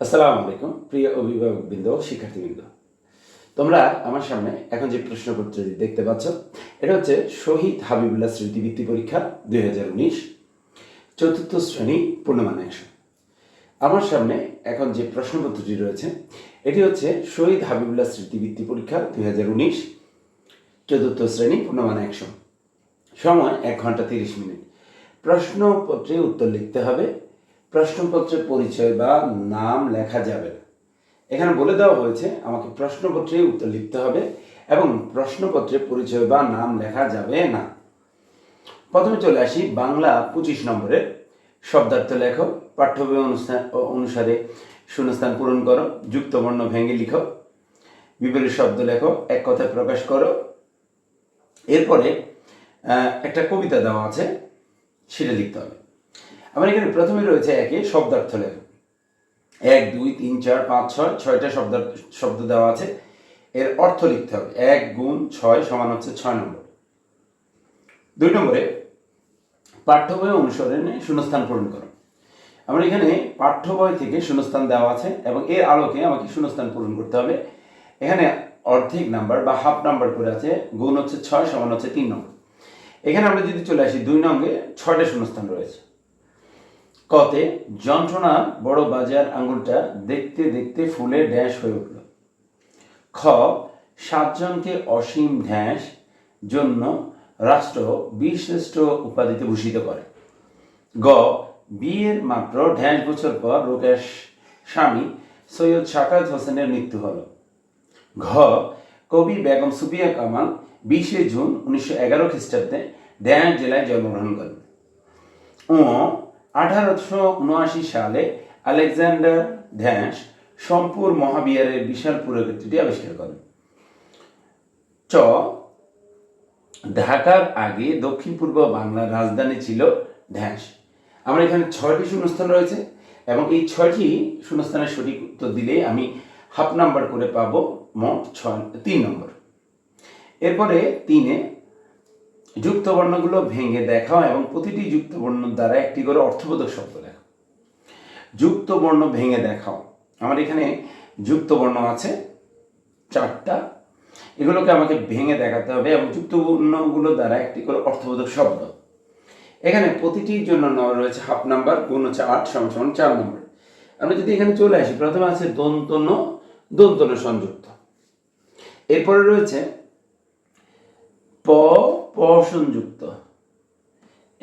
আসসালামু আলাইকুম, প্রিয় অভিভাবকবৃন্দ, শিক্ষার্থীবৃন্দ। তোমরা আমার সামনে এখন যে প্রশ্নপত্রটি দেখতে পাচ্ছ, এটা হচ্ছে শহীদ হাবিবুল্লাহ স্মৃতিবৃত্তি পরীক্ষা দুই হাজার উনিশ, চতুর্থ শ্রেণি পূর্ণমানাংশ আমার সামনে এখন যে প্রশ্নপত্রটি রয়েছে, এটি হচ্ছে শহীদ হাবিবুল্লাহ স্মৃতিবৃত্তি পরীক্ষা দুই হাজার উনিশ, চতুর্থ শ্রেণি পূর্ণমান একশো সময় এক ঘণ্টা তিরিশ মিনিট। প্রশ্নপত্রে উত্তর লিখতে হবে প্রশ্নপত্রে পরিচয় বা নাম লেখা যাবে না। এখানে বলে দেওয়া হয়েছে, আমাকে প্রশ্নপত্রে উত্তর লিখতে হবে এবং প্রশ্নপত্রে পরিচয় বা নাম লেখা যাবে না। প্রথমে চলে আসি বাংলা পঁচিশ নম্বরে। শব্দার্থ লেখো পাঠ্য বই অনুষ্ঠান অনুসারে শূন্যস্থান পূরণ করো, যুক্তবর্ণ ভেঙে লিখো। বিপরীত শব্দ লেখো, এক কথায় প্রকাশ করো। এরপরে একটা কবিতা দেওয়া আছে, সেটা লিখতে হবে। আমার এখানে প্রথমে রয়েছে একে শব্দার্থ লেখো। এক, দুই, তিন, চার, পাঁচ, ছয়, ছয়টা শব্দ শব্দ দেওয়া আছে। এর অর্থ লিখতে হবে। এক গুণ ছয় সমান হচ্ছে ছয় নম্বর। দুই নম্বরে, পাঠ্য বই অনুসরণে শূন্যস্থান পূরণ করো। আমার এখানে পাঠ্য বই থেকে শূন্যস্থান দেওয়া আছে এবং এর আলোকে আমাকে শূন্যস্থান পূরণ করতে হবে। এখানে অর্ধেক নাম্বার বা হাফ নাম্বার করে আছে, গুণ হচ্ছে ছয় সমান হচ্ছে তিন নম্বর। এখানে আমরা যদি চলে আসি দুই নম্বরে ছয়টা শূন্যস্থান রয়েছে। কতে যন্ত্রণা বড় বাজার আঙুলটা দেখতে দেখতে ফুলে ড্যাশ হয়ে উঠল। খ, সাতজনকে অসীম ঢ্যাস জন্য রাষ্ট্র বীরশ্রেষ্ঠ উপাধিতে ভূষিত করে। গ, বিয়ের মাত্র ঢ্যাস বছর পর রোকেশ স্বামী সৈয়দ শাকাত হোসেনের মৃত্যু হল। ঘ, কবি বেগম সুফিয়া কামাল বিশে জুন উনিশশো এগারো খ্রিস্টাব্দে ড্যাশ জেলায় জন্মগ্রহণ করেন। ও আঠারোশো উনআশি সালে আলেকজান্ডার ড্যাশ সম্পুর মহাবিহারের বিশাল পুরকীর্তিটি আবিষ্কার করেন। চ, ঢাকার আগে দক্ষিণ পূর্ব বাংলার রাজধানী ছিল ঢ্যাস আমার এখানে ছয়টি শূন্যস্থান রয়েছে এবং এই ছয়টি শূন্যস্থানের সঠিক উত্তর দিলে আমি হাফ নাম্বার করে পাবো মোট ছয়, তিন নম্বর। এরপরে তিনে যুক্ত বর্ণগুলো ভেঙে দেখাও এবং প্রতিটি যুক্ত বর্ণ দ্বারা একটি করে অর্থবোধক শব্দ লেখো। যুক্ত বর্ণ ভেঙে দেখাও। আমার এখানে যুক্ত বর্ণ আছে, চারটা। এগুলোকে আমাকে ভেঙে দেখাতে হবে এবং যুক্ত বর্ণগুলো দ্বারা একটি করে অর্থবোধক শব্দ। এখানে প্রতিটির জন্য রয়েছে হাফ নাম্বার, গুণ হচ্ছে আট, সমান সমান চার নম্বর। আমরা যদি এখানে চলে আসি, প্রথমে আছে দন্তন দন্তন সংযুক্ত। এরপরে রয়েছে প প সংযুক্ত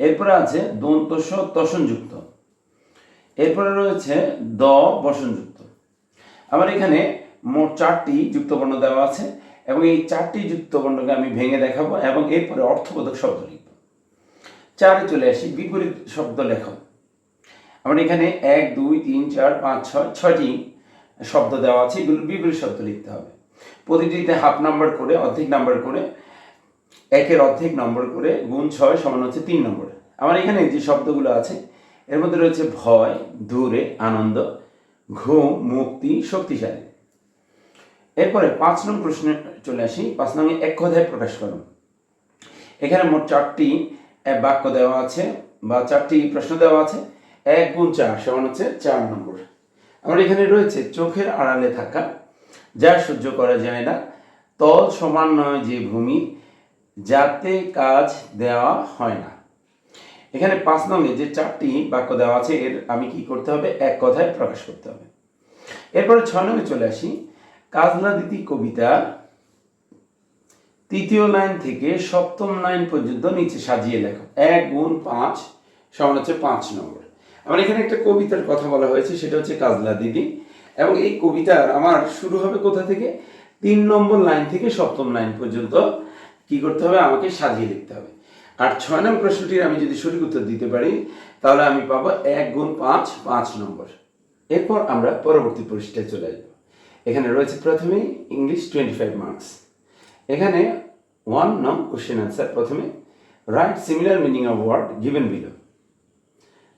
এরপরে আছে দন্ত স তসংযুক্ত। এরপরে রয়েছে দ বসনযুক্ত আমার এখানে মোট চারটি যুক্তবর্ণ দেওয়া আছে এবং এই চারটি যুক্তবর্ণকে আমি ভেঙে দেখাবো এবং এরপরে অর্থবোধক শব্দ লিখব। চারে চলে আসি, বিপরীত শব্দ লেখ। আমার এখানে এক, দুই, তিন, চার, পাঁচ, ছয়, ছয়টি শব্দ দেওয়া আছে, এগুলো বিপরীত শব্দ লিখতে হবে। প্রতিটিতে হাফ নাম্বার করে, অর্ধেক নাম্বার করে একের অর্ধেক নম্বর করে গুণ ছয় সমান হচ্ছে তিন নম্বর। আমার এখানে যে শব্দগুলো আছে, এর মধ্যে রয়েছে ভয়, দূরে, আনন্দ, ঘুম, মুক্তি, শক্তিশালী। এরপরে পাঁচ নং প্রশ্নে চলে আসি, পাঁচ নং এক কথায় প্রকাশ করুন। এখানে মোট চারটি বাক্য দেওয়া আছে, বা চারটি প্রশ্ন দেওয়া আছে, এক গুণ চার সমান হচ্ছে চার নম্বর। আমার এখানে রয়েছে চোখের আড়ালে থাকা, যা সহ্য করা যায় না, তল সমান নয় যে ভূমি যাতে কাজ দেওয়া হয় না। এখানে পাঁচ নঙ্গে যে চারটি বাক্য দেওয়া আছে, এর আমি কি করতে হবে? এক কথায় প্রকাশ করতে হবে। এরপরে ছয় নঙ্গে চলে আসি। কাজলা দিতি কবিতা তৃতীয় লাইন থেকে সপ্তম লাইন পর্যন্ত নিচে সাজিয়ে লেখো। এক গুণ পাঁচ সমান হচ্ছে পাঁচ নম্বর। আমার এখানে একটা কবিতার কথা বলা হয়েছে, সেটা হচ্ছে কাজলা দিদি এবং এই কবিতার আমার শুরু হবে কোথা থেকে? তিন নম্বর লাইন থেকে সপ্তম লাইন পর্যন্ত কি করতে হবে? আমাকে সাজিয়ে লিখতে হবে। আর ছয় নম্বর প্রশ্নটির আমি যদি সঠিক উত্তর দিতে পারি, তাহলে আমি পাবো এক গুণ পাঁচ পাঁচ নম্বর। এরপর আমরা পরবর্তী পৃষ্ঠায় চলে আসব। এখানে রয়েছে প্রথমে ইংলিশ টোয়েন্টি ফাইভ মার্কস এখানে ওয়ান নং কোশ্চেন অ্যান্সার প্রথমে right similar meaning of word given below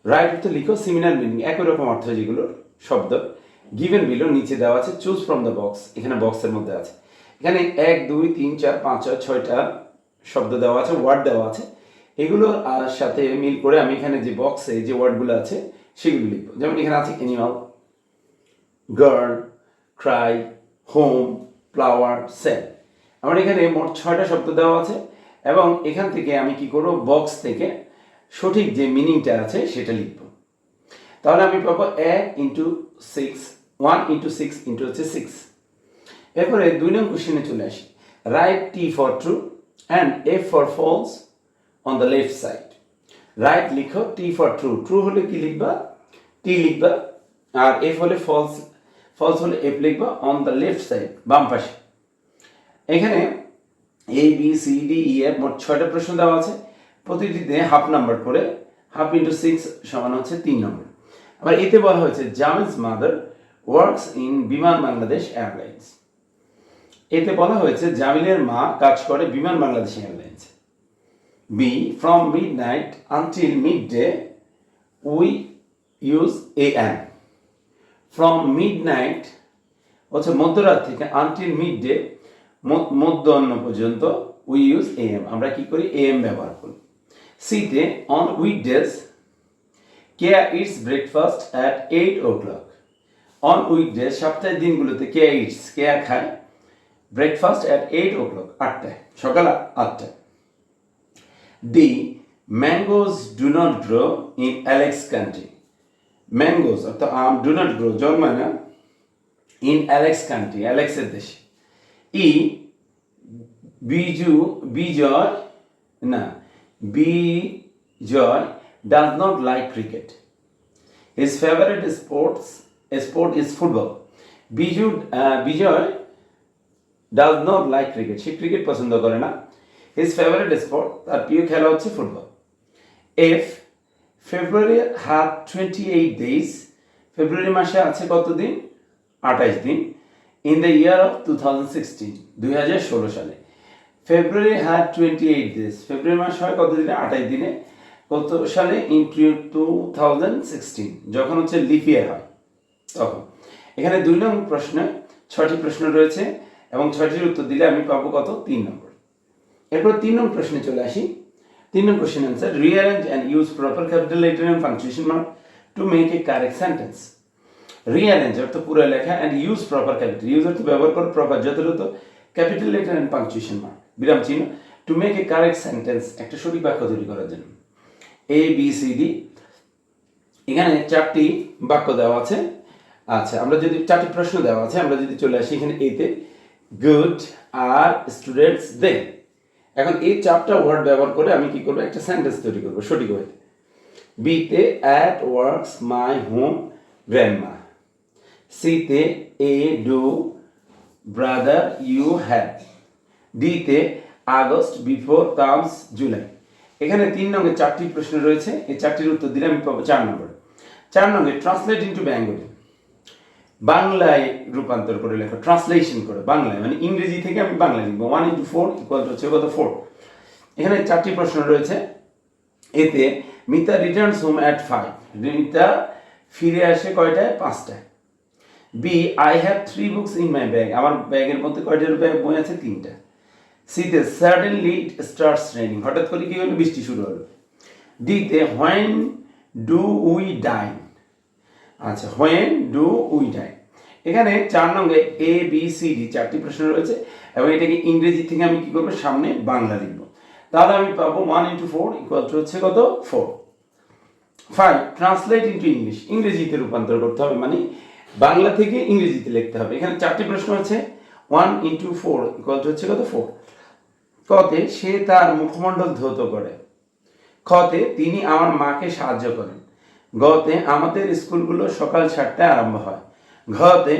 right তো লিখো সিমিলার মিনিং একই রকম অর্থ যেগুলোর শব্দ গিভেন বিলো নিচে দেওয়া আছে চুজ ফ্রম দ্য বক্স এখানে বক্সের মধ্যে আছে। এখানে এক দুই তিন চার পাঁচ ছয় ছয়টা শব্দ দেওয়া আছে ওয়ার্ড দেওয়া আছে। এগুলোর আহ, সাথে মিল করে আমি এখানে যে বক্সে যে ওয়ার্ডগুলো আছে সেগুলো লিখব। যেমন এখানে আছে animal girl cry home flower sell আমার এখানে মোট ছয়টা শব্দ দেওয়া আছে এবং এখান থেকে আমি কি করব বক্স থেকে সঠিক যে মিনিংটা আছে সেটা লিখব। তাহলে আমি পাবো A into six one into six into হচ্ছে সিক্স। এরপরে দুই নং কোশ্চেনে চলে আসি। Right T for true and F for false on the left side right লিখো টি ফর ট্রু ট্রু হলে কি লিখবা? টি লিখবা। আর এফ হলে ফলস ফলস হলে এফ লিখবা অন দ্য লেফট সাইড বাম পাশে। এখানে A B C D E F মোট ছয়টা প্রশ্ন দেওয়া আছে। প্রতিটিতে হাফ নাম্বার করে হাফ ইন্টু সিক্স সমান হচ্ছে তিন নম্বর আবার এতে বলা হয়েছে জামিলস মাদার ওয়ার্কস ইন বিমান বাংলাদেশ এয়ারলাইন্স এতে বলা হয়েছে জামিলের মা কাজ করে Biman Bangladesh airlines B from midnight until midday we use A M from midnight হচ্ছে মধ্যরাত থেকে আনটিল মিড ডে মধ্য অন্ন পর্যন্ত উই ইউজ এ এম আমরা কি করি? এ এম ব্যবহার করি। সিতে on weekdays Keya eats breakfast at eight o'clock on weekdays সপ্তাহের দিনগুলোতে কেয়া ইটস কেয়া খায়। Breakfast at eight o'clock আটটায়, সকাল আটটায়। D mangoes do not grow in Alex country mangoes অর্থাৎ আম ডু নট গ্রো জন্মায় না ইন অ্যালেক্স কান্ট্রি অ্যালেক্সের দেশে। ই বিজু বিজয় না Bijoy does not like cricket his favourite sports sport is football Biju Bijoy does not like cricket say cricket পছন্দ করে না। His favourite sport তার প্রিয় খেলা হচ্ছে ফুটবল এফ ফেব্রুয়ারি হাত টোয়েন্টি এইট ডেইজ ফেব্রুয়ারি মাসে আছে কত দিন আঠাইশ দিন। In the year of two thousand sixteen দুই হাজার ষোলো সালে। February had twenty eight days ফেব্রুয়ারি মাস হয় কত দিনে আঠাইশ দিনে। কত সালে? ইন টু থাউজেন্ড সিক্সটিন যখন হচ্ছে লিপ হয়। তখন। এখানে দুই নম্বর প্রশ্নে ছয়টি প্রশ্ন রয়েছে। এবং ছয়টির উত্তর দিলে আমি পাবো কত? তিন নম্বর। এরপর তিন নম্বর প্রশ্নে চলে আসি। তিন নম্বর question answer rearrange and use proper capital letter and punctuation mark to make a correct sentence rearrange অর্থ পুরো লেখা and use proper capital use অর্থ ব্যবহার করো প্রপার যথাযথ capital letter and punctuation mark বিরাম চিহ্ন to make a correct sentence একটা সঠিক বাক্য তৈরি করার জন্য। এ বি সি ডি এখানে চারটি বাক্য দেওয়া আছে। আচ্ছা আমরা যদি, চারটি প্রশ্ন দেওয়া আছে, আমরা যদি চলে আসি এখানে এতে গুড আর স্টুডেন্টস দে এখন এই চারটা ওয়ার্ড ব্যবহার করে আমি কি করব? একটা সেন্টেন্স তৈরি করব, সঠিক ওয়েতে বিতে at works my home grandma সিতে a do brother you have ডিতে আগস্ট বিফোর কামস জুলাই। এখানে তিন নম্বর চারটি প্রশ্ন রয়েছে, এই চারটির উত্তর দিলে আমি পাবো চার নম্বর। চার নম্বর ট্রান্সলেট ইন্টু বেঙ্গলি বাংলায় রূপান্তর করে লেখো ট্রান্সলেশন করে, বাংলায় মানে ইংরেজি থেকে আমি বাংলায় লিখব। One into four equal to হচ্ছে কত? ফোর এখানে চারটি প্রশ্ন রয়েছে। এতে Mita returns home at five Mita ফিরে আসে কয়টায়? পাঁচটায়। B I have three books in my bag আমার ব্যাগের মধ্যে কয়টার ব্যাগ বই আছে? তিনটা। সিতে সাডেনলি ইট স্টার্টস রেনিং হঠাৎ করে কি হলো? বৃষ্টি শুরু হলো। ডিতে হোয়েন ডু উই ডাইন আচ্ছা হোয়েন ডু উই ডাইন এখানে চার নঙ্গে এ বি সি ডি চারটি প্রশ্ন রয়েছে এবং এটাকে ইংরেজি থেকে আমি কি করব? সামনে বাংলা লিখব। তাহলে আমি পাবো one into four equal to হচ্ছে কত? Four five translate into English ইংরেজিতে রূপান্তর করতে হবে মানে বাংলা থেকে ইংরেজিতে লিখতে হবে। এখানে চারটি প্রশ্ন আছে। One into four equal to হচ্ছে কত? ফোর কতে সে তার মুখমণ্ডল ধৌত করে। খতে তিনি আমার মাকে সাহায্য করেন। গতে আমাদের স্কুলগুলো সকাল সাতটায় আরম্ভ হয়। ঘতে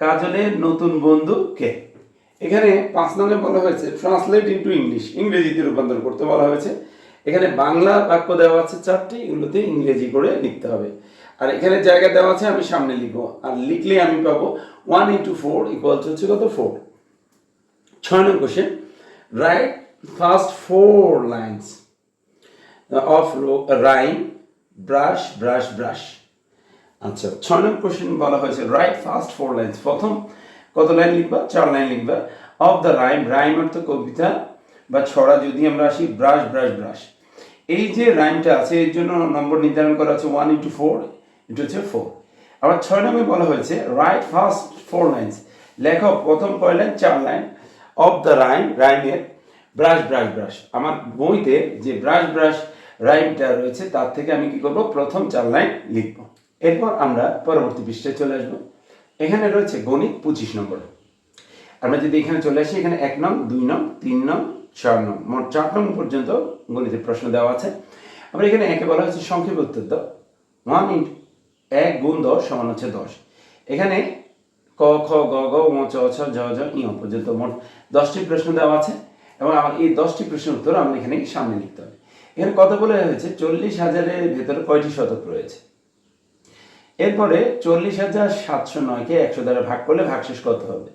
কাজলের নতুন বন্ধু কে? এখানে পাঁচ নামে বলা হয়েছে ট্রান্সলেট ইন্টু ইংলিশ ইংরেজিতে রূপান্তর করতে বলা হয়েছে। এখানে বাংলা বাক্য দেওয়া আছে চারটি, এগুলোতে ইংরেজি করে লিখতে হবে। আর এখানে জায়গা দেওয়া আছে, আমি সামনে লিখব। আর লিখলে আমি পাবো ওয়ান ইন্টু ফোর ইকুয়াল হচ্ছে কত? ফোর ছয় নম্বর question write first four lines of rhyme brush brush brush আচ্ছা ছয় নম্বর কোশ্চেন বলা হয়েছে রাইট ফার্স্ট ফোর লাইন্স প্রথম, কত লাইন লিখবা? চার লাইন লিখবা। অফ দ্য রাইম রাইম অর্থ কবিতা বা ছড়া, যদি আমরা আসি ব্রাশ ব্রাশ ব্রাশ এই যে রাইমটা আছে, এর জন্য নম্বর নির্ধারণ করা আছে ওয়ান ইন্টু ফোর এটা হচ্ছে ফোর আবার ছয় নম্বরে বলা হয়েছে রাইট ফার্স্ট ফোর লাইন্স লেখক প্রথম কয় লাইন চার লাইন অফ দ্য রাইম রাইমের ব্রাশ ব্রাশ ব্রাশ আমার বইতে যে ব্রাশ ব্রাশ রাইমটা রয়েছে, তার থেকে আমি কি করব? প্রথম চার লাইন লিখব। এরপর আমরা পরবর্তী পৃষ্ঠায় চলে আসব। এখানে রয়েছে গণিত পঁচিশ নম্বর। আমরা যদি এখানে চলে আসি, এখানে এক নং, দুই নং, তিন নং, চার নং, মোট চার নং পর্যন্ত গণিতের প্রশ্ন দেওয়া আছে। আমরা এখানে একে বলা হচ্ছে সংক্ষেপ উত্তর দাও। ওয়ান ইন্ট এক গুণ দশ সমান হচ্ছে দশ। এখানে ক, খ, গ গ ম চ, ছ জ জ ই পর্যন্ত মোট দশটি প্রশ্ন দেওয়া আছে। এবং আমার এই দশটি প্রশ্নের উত্তর আমরা এখানে সামনে লিখতে হবে। এখানে কত বলে হয়েছে, চল্লিশ হাজারের ভেতরে কয়টি শতক রয়েছে? এরপরে চল্লিশ হাজার সাতশো নয়কে একশো দ্বারা ভাগ করলে ভাগশেষ কত হবে?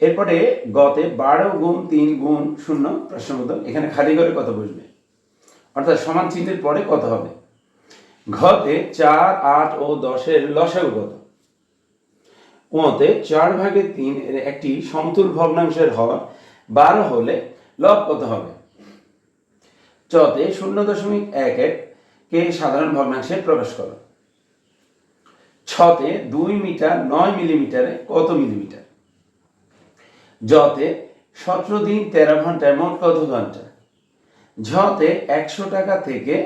এরপরে গতে বারো গুণ তিন গুণ শূন্য প্রশ্ন উত্তর এখানে খালি করে কত বসবে? অর্থাৎ সমান চিহ্নের পরে কত হবে? ঘতে চার, আট ও দশের লসাগু কত? ওতে চার ভাগে তিন এর একটি সমতুল ভগ্নাংশের হর বারো হলে লব কত হবে? চতে শূন্য দশমিক এক এক কে সাধারণ ভগ্নাংশে প্রবেশ করো। ছতে দুই মিটার নয় মিলিমিটারে কত মিলিমিটার? জতে সতেরো দিন তেরো ঘন্টায় মোট কত ঘণ্টা? ঝতে একশো টাকা থেকে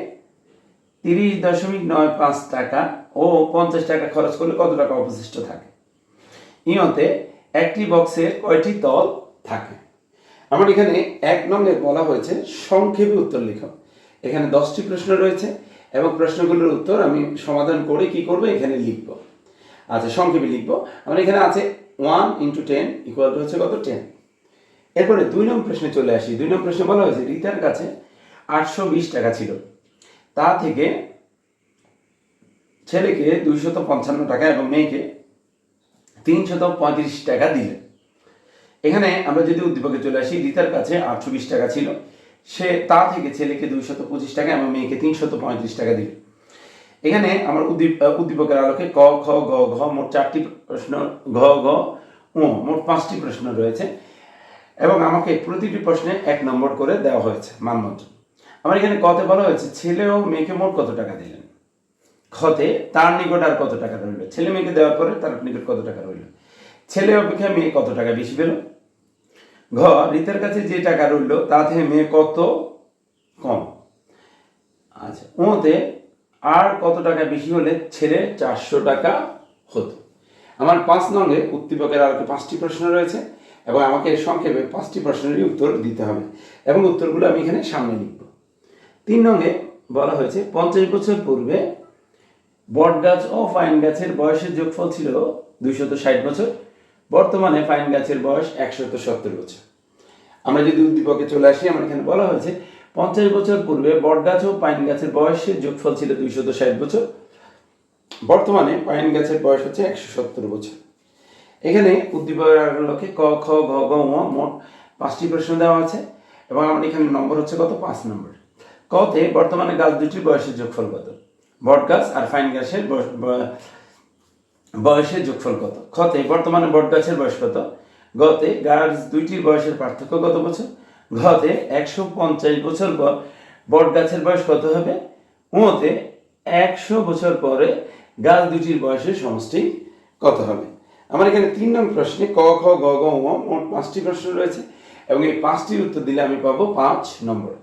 তিরিশ দশমিক নয় পাঁচ টাকা ও পঞ্চাশ টাকা খরচ করলে কত টাকা অবশিষ্ট থাকে? ইয়তে একটি বক্সের কয়টি তল থাকে? আমার এখানে এক নম্বরে বলা হয়েছে, সংক্ষেপে উত্তর লেখো। এখানে দশটি প্রশ্ন রয়েছে এবং প্রশ্নগুলোর উত্তর আমি সমাধান করে কি করব, এখানে লিখব। আচ্ছা সংক্ষেপে লিখব। আমার এখানে আছে ওয়ান ইন্টু টেন ইকুয়াল হচ্ছে কত? টেন এরপরে দুই নম্বর প্রশ্নে চলে আসি। দুই নম্বর প্রশ্নে বলা হয়েছে, রিতার কাছে আটশো বিশ টাকা ছিল। তা থেকে ছেলেকে দুইশত পঞ্চান্ন টাকা এবং মেয়েকে তিনশত পঁয়ত্রিশ টাকা দিলেন এখানে আমরা যদি উদ্দীপকে চলে আসি, রিতার কাছে আটশো বিশ টাকা ছিল। সে তা থেকে ছেলেকে দুইশত পঁচিশ টাকা এবং মেয়েকে তিনশত পঁয়ত্রিশ টাকা দিল। এখানে আমার উদ্দীপ উদ্দীপকের আলোকে ক, খ, গ, ঘ মোট চারটি প্রশ্ন, ঘ ঘ ও মোট পাঁচটি প্রশ্ন রয়েছে এবং আমাকে প্রতিটি প্রশ্নে এক নম্বর করে দেওয়া হয়েছে মানমন্ত্র। আমার এখানে কতে বলা হয়েছে, ছেলে ও মেয়েকে মোট কত টাকা দিলেন? খতে, তার নিকট আর কত টাকা রইল? ছেলে মেয়েকে দেওয়ার পরে তার নিকট কত টাকা রইল? ছেলে অপেক্ষা মেয়ে কত টাকা বেশি পেল? ঘ রিতের কাছে যে টাকা রইল তা মেয়ে কত কম? আচ্ছা ওতে আর কত টাকা বেশি হলে ছেলে চারশো টাকা হতো? আমার পাঁচ নঙ্গে উদ্দীপকের আর পাঁচটি প্রশ্ন রয়েছে এবং আমাকে সংক্ষেপে পাঁচটি প্রশ্নেরই উত্তর দিতে হবে এবং উত্তরগুলো আমি এখানে সামনে লিখব। তিন নঙ্গে বলা হয়েছে, পঞ্চাশ বছর পূর্বে বট গাছ ও ফাইন গাছের বয়সের যোগফল ছিল দুইশত ষাট বছর। বর্তমানে ফাইন গাছের বয়স একশত সত্তর বছর। আমরা যদি উদ্দীপকে চলে আসি, আমার এখানে বলা হয়েছে, পঞ্চাশ বছর পূর্বে বট গাছ ও পাইন গাছের বয়সের যোগফল ছিল দুইশত ষাট বছর। বর্তমানে পাইন গাছের বয়স হচ্ছে একশো সত্তর বছর। এখানে উদ্দীপকে ক, খ গ গ মোট পাঁচটি প্রশ্ন দেওয়া আছে এবং আমার এখানে নম্বর হচ্ছে কত? পাঁচ নম্বর। কতে বর্তমানে গাছ দুটির বয়সের যোগফল কত? বট গাছ আর ফাইন গাছের বয়সের যোগফল কত? খতে বর্তমানে বট গাছের বয়স কত? গতে গাছ দুইটির বয়সের পার্থক্য কত বছর? ঘতে একশো পঞ্চাশ বছর পর বট গাছের বয়স কত হবে? উঁতে একশো বছর পরে গাছ দুটির বয়সের সমষ্টি কত হবে? আমার এখানে তিন নম্বর প্রশ্নে ক, খ, গ গ মোট পাঁচটি প্রশ্ন রয়েছে এবং এই পাঁচটির উত্তর দিলে আমি পাবো পাঁচ নম্বর।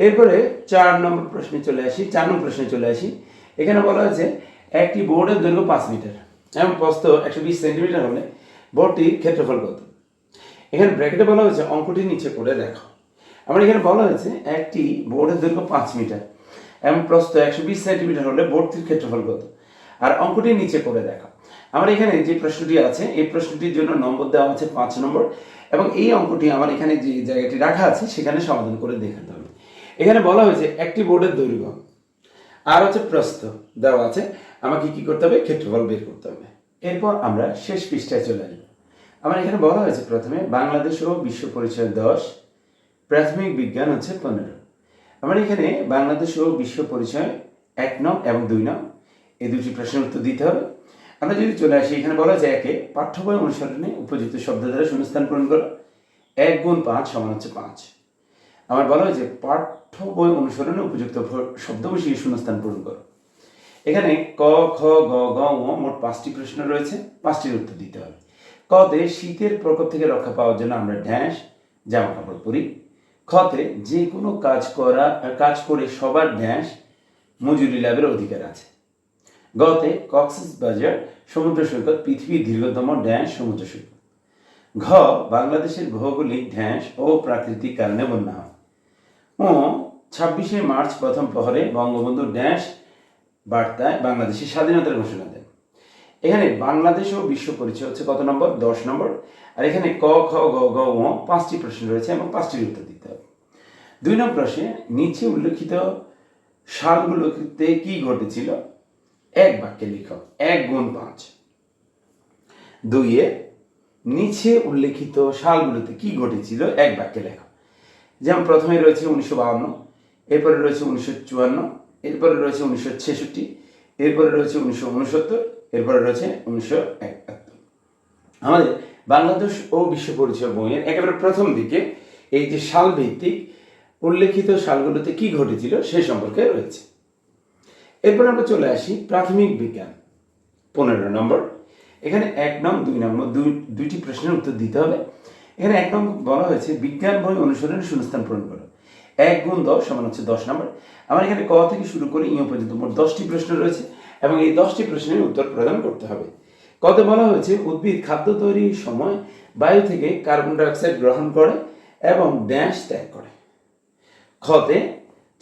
এরপরে চার নম্বর প্রশ্নে চলে আসি, চার নম্বর প্রশ্নে চলে আসি। এখানে বলা হয়েছে একটি বোর্ডের দৈর্ঘ্য পাঁচ মিটার। এবং প্রস্থ একশো বিশ সেন্টিমিটার হলে বোর্ডটির ক্ষেত্রফল কত? এখানে ব্র্যাকেটে বলা হয়েছে, অঙ্কটি নিচে করে দেখো। আমার এখানে বলা হয়েছে, একটি বোর্ডের দৈর্ঘ্য পাঁচ মিটার এবং প্রস্থ একশো বিশ সেন্টিমিটার হলে বোর্ডটির ক্ষেত্রফল কত? আর অঙ্কটি নিচে করে দেখো। আমার এখানে যে প্রশ্নটি আছে, এই প্রশ্নটির জন্য নম্বর দেওয়া আছে পাঁচ নম্বর। এবং এই অঙ্কটি আমার এখানে যে জায়গাটি রাখা আছে, সেখানে সমাধান করে দেখাতে হবে। এখানে বলা হয়েছে, একটি বোর্ডের দৈর্ঘ্য। আর হচ্ছে প্রস্থ দেওয়া আছে। আমাকে কি করতে হবে? ক্ষেত্রফল বের করতে হবে। এরপর আমরা শেষ পৃষ্ঠায় চলে আসব। আমার এখানে বলা হয়েছে প্রথমে বাংলাদেশ ও বিশ্ব পরিচয় দশ, প্রাথমিক বিজ্ঞান হচ্ছে পনেরো। আমার এখানে বাংলাদেশ ও বিশ্ব পরিচয় এক নং এবং দুই নং, এই দুটি প্রশ্নের উত্তর দিতে হবে। আমরা যদি চলে আসি, এখানে বলা হয়েছে একে পাঠ্য বই অনুসরণে উপযুক্ত শব্দ দ্বারা শূন্যস্থান পূরণ করো। এক গুণ পাঁচ সমান হচ্ছে পাঁচ। আমার বলা হয়েছে পাঠ্য বই অনুসরণে উপযুক্ত শব্দ বসিয়ে শূন্যস্থান পূরণ করো। এখানে ক, খ, গ গ মোট পাঁচটি প্রশ্ন রয়েছে। পাঁচটির উত্তর দিতে হবে। কতে শীতের প্রকোপ থেকে রক্ষা পাওয়ার জন্য আমরা ড্যাশ জামা কাপড় পরি। খতে যে কোনো কাজ করা, কাজ করে সবার ড্যাশ মজুরি লাভের অধিকার আছে। গতে কক্সেস বাজার, সমুদ্র সৈকত, পৃথিবীর দীর্ঘতম ড্যাশ সমুদ্র সৈকত। ঘ, বাংলাদেশের ভৌগোলিক ঢ্যাঁস ও প্রাকৃতিক কারণে বন্যা হয়। ও ছাব্বিশে মার্চ প্রথম প্রহরে বঙ্গবন্ধু ড্যাশ বার্তায় বাংলাদেশের স্বাধীনতার ঘোষণা দেন এখানে বাংলাদেশ ও বিশ্ব পরিচয় হচ্ছে কত নম্বর? দশ নম্বর। আর এখানে ক, খ, গ গ পাঁচটি প্রশ্ন রয়েছে এবং পাঁচটির উত্তর দিতে হবে। দুই নম্বর প্রশ্নে নিচে উল্লেখিত সালগুলোতে কি ঘটেছিল? এক বাক্যে লিখো, এক গুণ পাঁচ। দুইয়ে নিচে উল্লেখিত সালগুলোতে কি ঘটেছিল? এক বাক্যে লেখা। যেমন প্রথমে রয়েছে উনিশশো বাহান্ন, এরপরে রয়েছে উনিশশো চুয়ান্ন এরপরে রয়েছে উনিশশো ছেষট্টি, এরপরে রয়েছে উনিশশো উনসত্তর, এরপরে রয়েছে উনিশশো একাত্তর। আমাদের বাংলাদেশ ও বিশ্ব পরিচয় বইয়ের একেবারে প্রথম দিকে এই যে সাল ভিত্তিক উল্লেখিত সালগুলোতে কি ঘটেছিল সে সম্পর্কে রয়েছে। এরপর আমরা চলে আসি প্রাথমিক বিজ্ঞান, পনেরো নম্বর। এখানে এক নং, দুই নম্বর দুই, দুইটি প্রশ্নের উত্তর দিতে হবে। এখানে এক নং বলা হয়েছে, বিজ্ঞান বই অনুসরণে শূন্যস্থান পূরণ করো। এক গুণ দশ সমান হচ্ছে দশ নম্বর। আমার এখানে ক থেকে শুরু করে ইয় পর্যন্ত মোট দশটি প্রশ্ন রয়েছে, এবং এই দশটি প্রশ্নের উত্তর প্রদান করতে হবে। কত বলা হয়েছে, উদ্ভিদ খাদ্য তৈরির সময় বায়ু থেকে কার্বন ডাইঅক্সাইড গ্রহণ করে এবং ড্যাশ ত্যাগ করে। খতে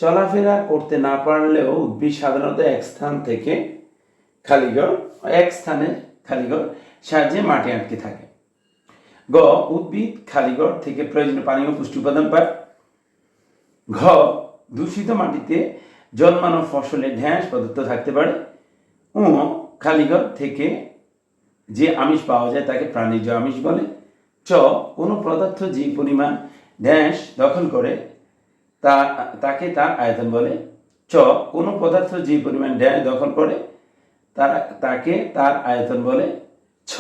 চলাফেরা করতে না পারলেও উদ্ভিদ সাধারণত এক স্থান থেকে খালিগড় এক স্থানে খালিগড় সাহায্যে মাটি আটকে থাকে। গ, উদ্ভিদ খালিগড় থেকে প্রয়োজনীয় পানীয় পুষ্টি উপাদান পায়। ঘ, দূষিত মাটিতে জন্মানো ফসলে ঢ্যাঁস পদার্থ থাকতে পারে। ও খালিগড় থেকে যে আমিষ পাওয়া যায় তাকে প্রাণীজ আমিষ বলে। চ, কোনো পদার্থ যে পরিমাণ ঢ্যাঁস দখল করে, তা, তাকে তার আয়তন বলে। চ, কোনো পদার্থ যে পরিমাণ ড্যাশ দখল করে, তার, তাকে তার আয়তন বলে। ছ,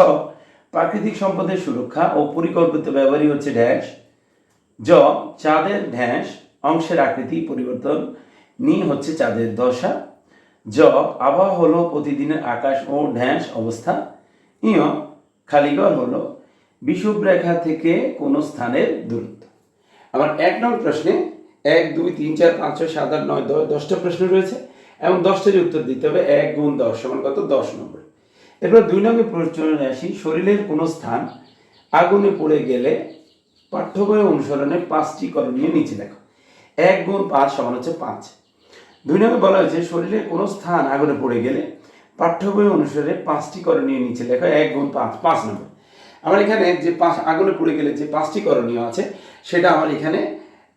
প্রাকৃতিক সম্পদের সুরক্ষা ও পরিকল্পিত ব্যবহারই হচ্ছে ড্যাশ জ, চাঁদের ঢ্যাঁস অংশের আকৃতি পরিবর্তন। নিয়ে হচ্ছে চাঁদের দশা। জ, আবহাওয়া হলো প্রতিদিনের আকাশ ও ঢ্যাঁস অবস্থা। ইয় খালিগড় হলো বিষুবরেখা থেকে কোনো স্থানের দূরত্ব। আমার এক নং প্রশ্নে এক, দুই, তিন, চার, পাঁচ, ছয়, সাত, আট, নয়, দশ, দশটা প্রশ্ন রয়েছে এবং দশটার উত্তর দিতে হবে, এক গুণ দশ সমান কত? দশ নম্বর। এরপর দুই নম্বর প্রশ্নে আসি শরীরের কোনো স্থান আগুনে পড়ে গেলে পাঠ্য বই অনুসরণে পাঁচটি করণীয় নিচে দেখো। এক গুণ পাঁচ সমান হচ্ছে পাঁচ। দুই নম্বর বলা হয়েছে শরীরের কোনো স্থান আগুনে পড়ে গেলে পাঠ্য বই অনুসারে পাঁচটি করণীয় নিচে লেখা এক গুণ পাঁচ পাঁচ নম্বর। আমার এখানে যে পাঁচ আগুনে পড়ে গেলে যে পাঁচটি করণীয় আছে, সেটা আমার এখানে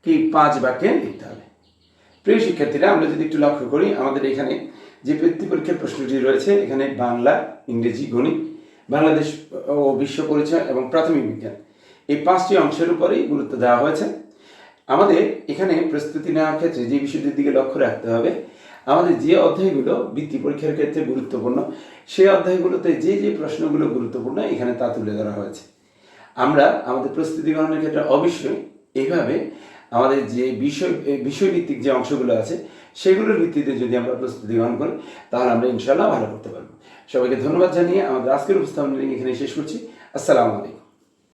কি পাঁচ বাক্যে লিখতে হবে। প্রিয় শিক্ষার্থীরা, আমরা যদি একটু লক্ষ্য করি, আমাদের এখানে যে বৃত্তি পরীক্ষার প্রশ্নটি রয়েছে, এখানে বাংলা, ইংরেজি, গণিত, বাংলাদেশ ও বিশ্ব পরিচয় এবং প্রাথমিক বিজ্ঞান। এই পাঁচটি অংশের উপরেই গুরুত্ব দেওয়া হয়েছে। আমাদের এখানে প্রস্তুতি নেওয়ার ক্ষেত্রে যে বিষয়টির দিকে লক্ষ্য রাখতে হবে, আমাদের যে অধ্যায়গুলো বৃত্তি পরীক্ষার ক্ষেত্রে গুরুত্বপূর্ণ, সেই অধ্যায়গুলোতে যে যে প্রশ্নগুলো গুরুত্বপূর্ণ, এখানে তা তুলে ধরা হয়েছে। আমরা আমাদের প্রস্তুতি গ্রহণের ক্ষেত্রে অবশ্যই এইভাবে আমাদের যে বিষয়, বিষয়ভিত্তিক যে অংশগুলো আছে, সেগুলোর ভিত্তিতে যদি আমরা প্রস্তুতি গ্রহণ করি, তাহলে আমরা ইনশাল্লাহ ভালো করতে পারব। সবাইকে ধন্যবাদ জানিয়ে আমাদের আজকের উপস্থাপনা এখানে শেষ করছি। আসসালামু আলাইকুম।